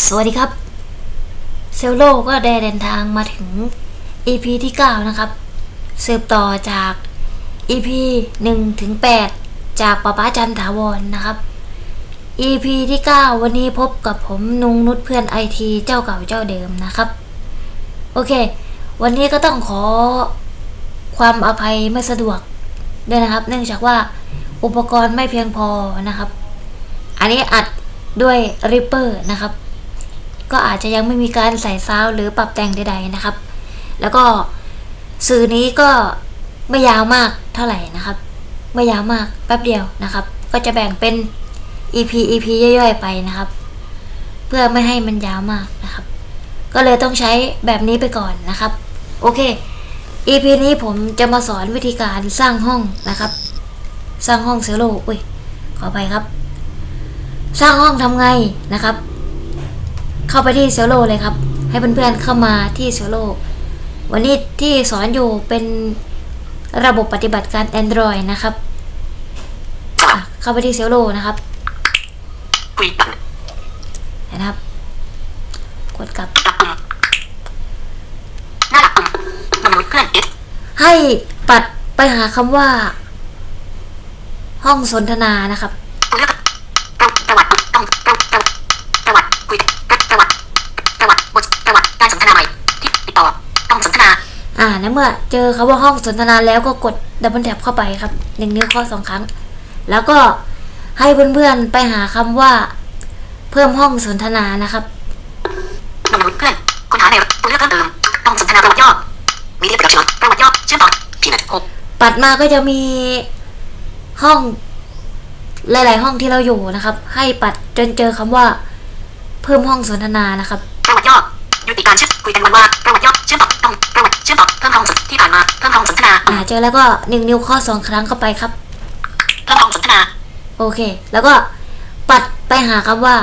สวัสดีครับ เซลโลก็ได้เดินทางมาถึง EP ที่ 9 นะครับ สืบต่อจาก EP 1ถึง8จากป้าป้าจันถาวรนนะครับ EP ที่ 9 วันนี้พบกับผมนุงนุชเพื่อนไอทีเจ้าเก่าเจ้าเดิมนะครับ โอเค วันนี้ก็ต้องขอความอภัยไม่สะดวกด้วยนะครับ เนื่องจากว่าอุปกรณ์ไม่เพียงพอนะครับ อันนี้อัดด้วย Reaper นะครับ ก็อาจจะยังไม่มีการใส่ซาวหรือปรับแต่งใด ๆนะครับ แล้วก็สื่อนี้ก็ไม่ยาวมากเท่าไหร่นะครับ ไม่ยาวมากแป๊บเดียวนะครับ ก็จะแบ่งเป็น EP EP ย่อยๆไปนะครับ เพื่อไม่ให้มันยาวมากนะครับ ก็เลยต้องใช้แบบนี้ไปก่อนนะครับ โอเค EP นี้ผมจะมาสอนวิธีการสร้างห้องนะครับ สร้างห้องเซลโลอุ้ยขอไปครับ สร้างห้องทำไงนะครับ เข้าไปที่เซลโลเลยครับ ให้เพื่อนๆเข้ามาที่เซลโลวันนี้ที่สอนอยู่เป็นระบบปฏิบัติการ Android นะครับ เข้าไปที่เซลโลนะครับนะครับ กดกลับให้ปัดไปหาคำว่า ห้องสนทนานะครับ อ่าในเมื่อเจอคำว่าห้องสนทนาแล้วก็กดดับเบิลแท็บเข้าไปครับหนึ่งนิ้วข้อสองครั้ง แล้วก็ให้เพื่อนๆไปหาคำว่า เพิ่มห้องสนทนานะครับเมนูเพื่อนค้นหาในตัวเลือกเพิ่มเติมต้องสนทนาประวัติย่อมีเรียกประวัติประวัติย่อเชื่อมต่อพีนัทหกปัดมาก็จะมีห้องหลาย ๆ ห้องที่เราอยู่นะครับ ให้ปัดจนเจอคำว่า เพิ่มห้องสนทนานะครับ ประวัติย่อยุติการเชื่อมคุยกันวันว่าประวัติย่อเชื่อมต่อต้องประวัติ ชื่อมต่อเพิ่มห้องสนที่ผ่านมาเพิ่มห้องสนทนาอ่าเจอแล้วก็หนึ่งนิ้วข้อสองครั้งเข้าไปครับ เพิ่มห้องสนทนา โอเค แล้วก็ปัดไปหาคำว่า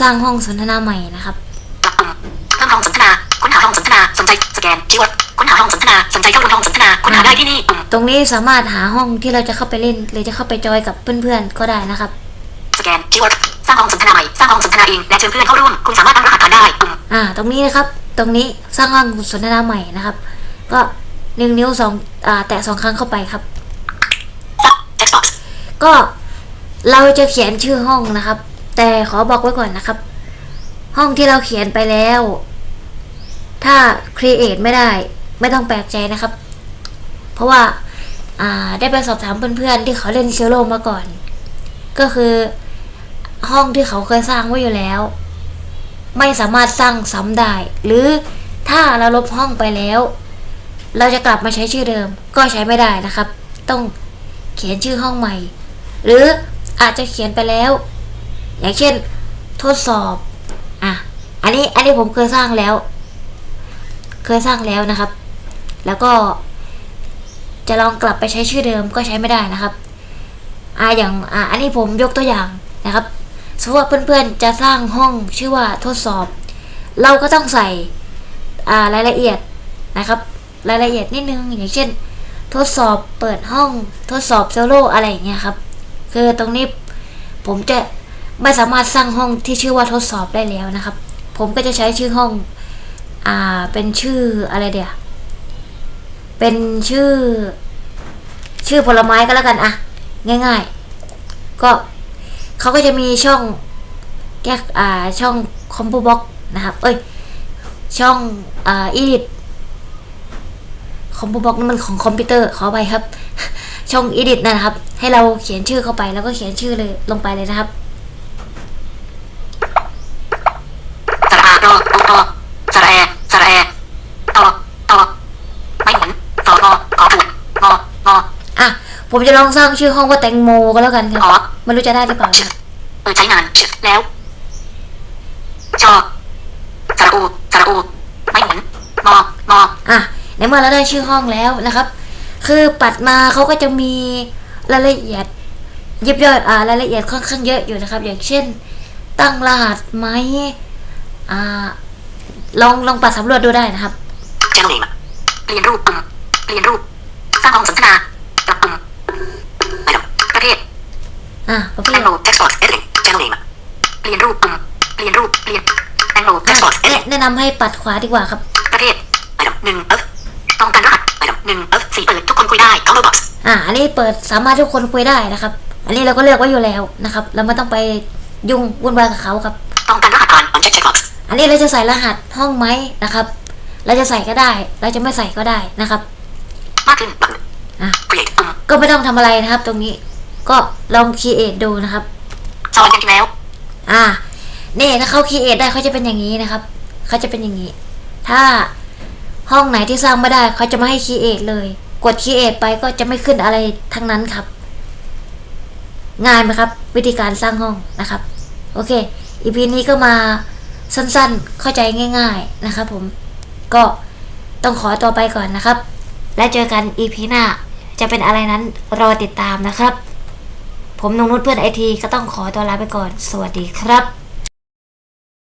สร้างห้องสนทนาใหม่นะครับหลักปุ่มเพิ่มห้องสนทนา ค้นหาห้องสนทนาสนใจสแกนคีย์เวิร์ดค้นหาห้องสนทนาสนใจเข้าร่วมห้องสนทนาค้นหาได้ที่นี่ปุ่มตรงนี้สามารถหาห้องที่เราจะเข้าไปเล่น หรือจะเข้าไปจอยกับเพื่อนๆก็ได้นะครับสแกนคีย์เวิร์ดสร้างห้องสนทนาใหม่สร้างห้องสนทนาเองและเชิญเพื่อนเข้าร่วมคุณสามารถตั้งรหัสผ่านได้ปุ่มอ่า ตรงนี้นะครับ ตรงนี้สร้างห้องสนทนาใหม่นะครับ ก็หนึ่งนิ้วสองอ่าแตะสองครั้งเข้าไปครับเท็กซ์บ็อกซ์ก็เราจะเขียนชื่อห้องนะครับ แต่ขอบอกไว้ก่อนนะครับ ห้องที่เราเขียนไปแล้ว ถ้า create ไม่ได้ ไม่ต้องแปลกใจนะครับ เพราะว่าอ่าได้ไปสอบถามเพื่อนๆที่เขาเล่นเชลโลมาก่อน ก็คือห้องที่เขาเคยสร้างไว้อยู่แล้ว ไม่สามารถสร้างซ้ำได้ หรือถ้าเราลบห้องไปแล้ว เราจะกลับมาใช้ชื่อเดิมก็ใช้ไม่ได้นะครับ ต้องเขียนชื่อห้องใหม่ หรืออาจจะเขียนไปแล้ว อย่างเช่น ทดสอบอะอันนี้อันนี้ผมเคยสร้างแล้ว เคยสร้างแล้วนะครับ แล้วก็ จะลองกลับไปใช้ชื่อเดิมก็ใช้ไม่ได้นะครับอ่าอย่างอ่าอันนี้ผมยกตัวอย่างนะครับสมมติว่าเพื่อนๆจะสร้างห้องชื่อว่าทดสอบ เราก็ต้องใส่อ่ารายละเอียดนะครับ รายละเอียดนิดนึง อย่างเช่น ทดสอบเปิดห้องทดสอบเซลโลอะไรอย่างเงี้ยครับ คือตรงนี้ผมจะไม่สามารถสร้างห้องที่ชื่อว่าทดสอบได้แล้วนะครับ ผมก็จะใช้ชื่อห้องอ่าเป็นชื่ออะไรเดียวเป็นชื่อ ชื่อผลไม้ก็แล้วกันอะง่าย ๆ ก็เขาก็จะมีช่องแยกอ่าช่องคอม b ูบ็อกนะครับ เอ้ย ช่องอ่าอีด คอม b ูบ็อกนั่นมันของคอมพิวเตอร์ขอไปครับ ช่อง edit นะครับ ให้เราเขียนชื่อเข้าไปแล้วก็เขียนชื่อเลยลงไปเลยนะครับสระอาดอโอตอสระแอสระแอตอตอไม่เหมุนสอรอขอถูกงองออะผมจะลองสร้างชื่อห้องว่าแตงโมก็แล้วกันครับไม่รู้จะได้หรือเปล่าชื่อเปิดใช้งานแล้วชอสระอูสระอูไม่เหมุนงองออะ มื่อเราได้ชื่อห้องแล้วนะครับ คือปัดมาเขาก็จะมีรายละเอียดยิบย่อยอ่ารายละเอียดค่อนข้างเยอะอยู่นะครับ อย่างเช่น ตั้งรหัสไหมอ่าลองลองปัดสำรวจดูได้นะครับเจนเนมเปลี่ยนรูปปุ่มเปลี่ยนรูป สร้างห้องสนทนาปรับปุ่มไม่หรอกประเภทอะประเภเมทนู text box editing เจนเนมเปลี่ยนรูปปุ่มเปลี่ยนรูปเปลี่ยนแองโกแออะสปอร์ตเอแนะแนะนำให้ปัดขวาดีกว่าครับ หนึ่งเอฟสี่เปิดทุกคนคุยได้ cover box อ่าอันนี้เปิดสามารถทุกคนคุยได้นะครับ อันนี้เราก็เลือกไว้อยู่แล้วนะครับ เราไม่ต้องไปยุ่งวุ่นวายกับเขาครับต้องการรหัสผ่านออนเช็คเช็คบ็อกซ์อันนี้เราจะใส่รหัสห้องไหมนะครับ เราจะใส่ก็ได้ เราจะไม่ใส่ก็ได้นะครับ มากขึ้นบังอะ create ปุ่มก็ไม่ต้องทำอะไรนะครับ ตรงนี้ ก็ลองคีเอทดูนะครับ จอยกันที่แล้ว อ่า นี่ถ้าเขาคีเอทได้เขาจะเป็นอย่างนี้นะครับ เขาจะเป็นอย่างนี้ ถ้า ห้องไหนที่สร้างไม่ได้เขาจะไม่ให้คีเอทเลย กดคีเอทไปก็จะไม่ขึ้นอะไรทั้งนั้นครับ ง่ายไหมครับ วิธีการสร้างห้องนะครับ โอเคอีพีนี้ก็มาสั้นๆ เข้าใจง่าย ๆนะครับผม ก็ต้องขอตัวไปก่อนนะครับ และเจอกันอีพีหน้าจะเป็นอะไรนั้นรอติดตามนะครับ ผมนงนุชเพื่อนไอทีก็ต้องขอตัวลาไปก่อน สวัสดีครับ